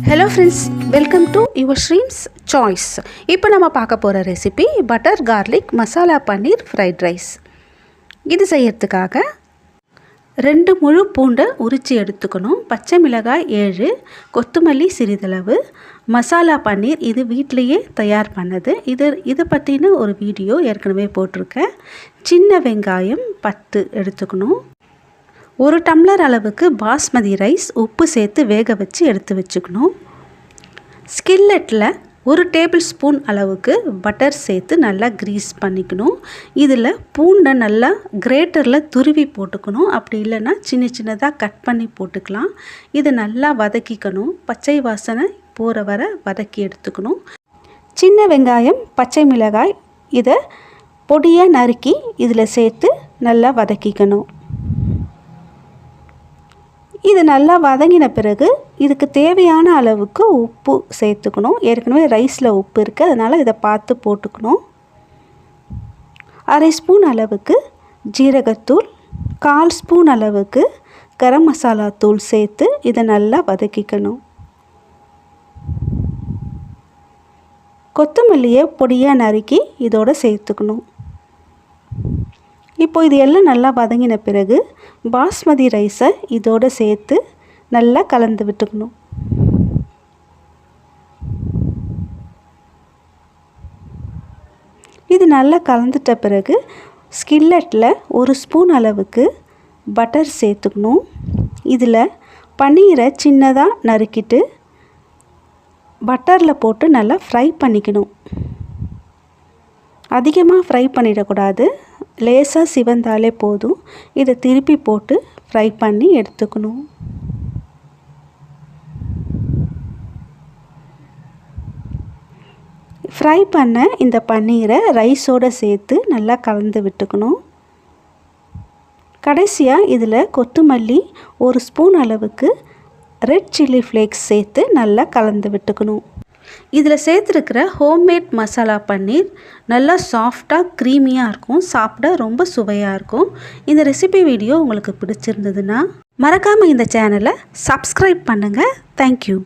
Hello friends welcome to your streams choice இப்போ நம்ம பார்க்க போகிற recipe butter garlic masala paneer fried rice இது செய்யறதுக்காக ரெண்டு முழு பூண்டை உரித்து எடுத்துக்கணும். பச்சை மிளகாய் ஏழு கொத்தமல்லி சிறிதளவு மசாலா பன்னீர் இது வீட்லேயே தயார் பண்ணது. இது இதை பற்றின ஒரு வீடியோ ஏற்கனவே போட்டிருக்கேன். சின்ன வெங்காயம் பத்து எடுத்துக்கணும். ஒரு டம்ளர் அளவுக்கு பாஸ்மதி ரைஸ் உப்பு சேர்த்து வேக வச்சு எடுத்து வச்சுக்கணும். ஸ்கில்லெட்டில் ஒரு டேபிள் ஸ்பூன் அளவுக்கு பட்டர் சேர்த்து நல்லா க்ரீஸ் பண்ணிக்கணும். இதில் பூண்டை நல்லா கிரேட்டரில் துருவி போட்டுக்கணும். அப்படி இல்லைன்னா சின்ன சின்னதாக கட் பண்ணி போட்டுக்கலாம். இதை நல்லா வதக்கிக்கணும். பச்சை வாசனை போகிற வர வதக்கி எடுத்துக்கணும். சின்ன வெங்காயம் பச்சை மிளகாய் இதை பொடியாக நறுக்கி இதில் சேர்த்து நல்லா வதக்கிக்கணும். இது நல்லா வதங்கின பிறகு இதுக்கு தேவையான அளவுக்கு உப்பு சேர்த்துக்கணும். ஏற்கனவே ரைஸில் உப்பு இருக்குது அதனால் இதை பார்த்து போட்டுக்கணும். அரை ஸ்பூன் அளவுக்கு ஜீரகத்தூள் கால் ஸ்பூன் அளவுக்கு கரம் மசாலா தூள் சேர்த்து இதை நல்லா வதக்கிக்கணும். கொத்தமல்லியை பொடியாக நறுக்கி இதோடு சேர்த்துக்கணும். இப்போ இது எல்லாம் நல்லா வதங்கின பிறகு பாஸ்மதி ரைஸை இதோடு சேர்த்து நல்லா கலந்து விட்டுக்கணும். இது நல்லா கலந்துட்ட பிறகு ஸ்கில்லட்டில் ஒரு ஸ்பூன் அளவுக்கு பட்டர் சேர்த்துக்கணும். இதில் பன்னீரை சின்னதாக நறுக்கிட்டு பட்டரில் போட்டு நல்லா ஃப்ரை பண்ணிக்கணும். அதிகமாக ஃப்ரை பண்ணிடக்கூடாது. லேசாக சிவந்தாலே போதும். இதை திருப்பி போட்டு ஃப்ரை பண்ணி எடுத்துக்கணும். ஃப்ரை பண்ண இந்த பன்னீரை ரைஸோடு சேர்த்து நல்லா கலந்து விட்டுக்கணும். கடைசியாக இதில் கொத்தமல்லி ஒரு ஸ்பூன் அளவுக்கு ரெட் சில்லி ஃப்ளேக்ஸ் சேர்த்து நல்லா கலந்து விட்டுக்கணும். இதில் சேர்த்துருக்கிற ஹோம்மேட் மசாலா பன்னீர் நல்லா சாஃப்டாக க்ரீமியாக இருக்கும். சாப்பிட ரொம்ப சுவையாக இருக்கும். இந்த ரெசிபி வீடியோ உங்களுக்கு பிடிச்சிருந்ததுன்னா மறக்காமல் இந்த சேனலை சப்ஸ்கிரைப் பண்ணுங்கள் தேங்க்யூ